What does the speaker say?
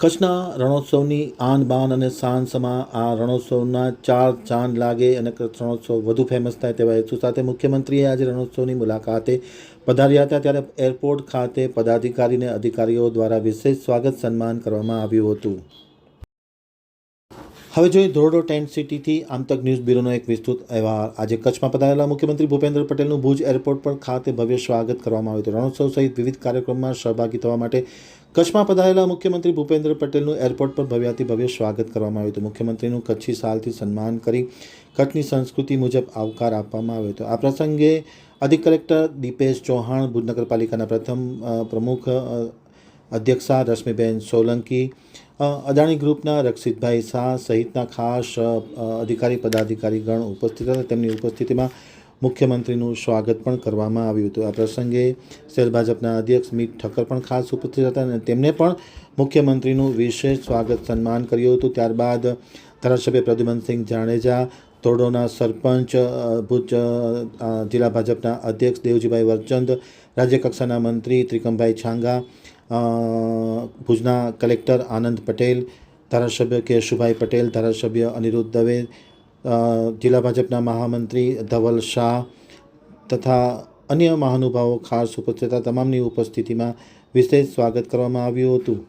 કચ્છના રણોત્સવની આન બાન અને શાન સમા આ રણોત્સવના ચાર ચાંદ લાગે અને રણોત્સવ વધુ ફેમસ થાય તેવા હેતુ સાથે મુખ્યમંત્રીએ આજે રણોત્સવની મુલાકાતે પધાર્યા હતા ત્યારે એરપોર્ટ ખાતે પદાધિકારીને અધિકારીઓ દ્વારા વિશેષ સ્વાગત સન્માન કરવામાં આવ્યું હતું. હવે જોઈએ ધોરડો ટેન્ટ સિટીથી આમતક ન્યૂઝ બ્યુરોનો એક વિસ્તૃત અહેવાલ. આજે કચ્છમાં પધારેલા મુખ્યમંત્રી ભૂપેન્દ્ર પટેલનું ભુજ એરપોર્ટ પર ખાતે ભવ્ય સ્વાગત કરવામાં આવ્યું હતું. રણોત્સવ સહિત વિવિધ કાર્યક્રમમાં સહભાગી થવા માટે કચ્છમાં પધારેલા મુખ્યમંત્રી ભૂપેન્દ્ર પટેલનું એરપોર્ટ પર ભવ્યાથી ભવ્ય સ્વાગત કરવામાં આવ્યું હતું. મુખ્યમંત્રીનું કચ્છી સાલથી સન્માન કરી કચ્છની સંસ્કૃતિ મુજબ આવકાર આપવામાં આવ્યો હતો. આ પ્રસંગે અધિક કલેક્ટર દીપેશ ચૌહાણ, ભુજ નગરપાલિકાના પ્રથમ પ્રમુખ અધ્યક્ષા રશ્મિબેન સોલંકી અદાણી ગ્રુપના રક્ષિતભાઈ શાહ સહિતના ખાસ અધિકારી, પદાધિકારી પદાધિકારીગણ ઉપસ્થિત હતા. તેમની ઉપસ્થિતિમાં મુખ્યમંત્રીનું સ્વાગત પણ કરવામાં આવ્યું હતું. આ પ્રસંગે શહેર ભાજપના અધ્યક્ષ મિત ઠક્કર પણ ખાસ ઉપસ્થિત હતા અને તેમણે પણ મુખ્યમંત્રીનું વિશેષ સ્વાગત સન્માન કર્યું હતું. ત્યારબાદ ધારાસભ્ય પ્રદ્યુમનસિંહ જાડેજા તોડોના સરપંચ ભુજ જિલ્લા ભાજપના અધ્યક્ષ દેવજીભાઈ વરચંદ, રાજ્યકક્ષાના મંત્રી ત્રિકમભાઈ છાંગા ભુજના કલેક્ટર આનંદ પટેલ, ધારાસભ્ય કેશુભાઈ પટેલ, ધારાસભ્ય અનિરુદ્ધ દવે જિલ્લા ભાજપના મહામંત્રી ધવલ શાહ તથા અન્ય મહાનુભાવો ખાસ ઉપસ્થિત તમામની ઉપસ્થિતિમાં વિશેષ સ્વાગત કરવામાં આવ્યું હતું.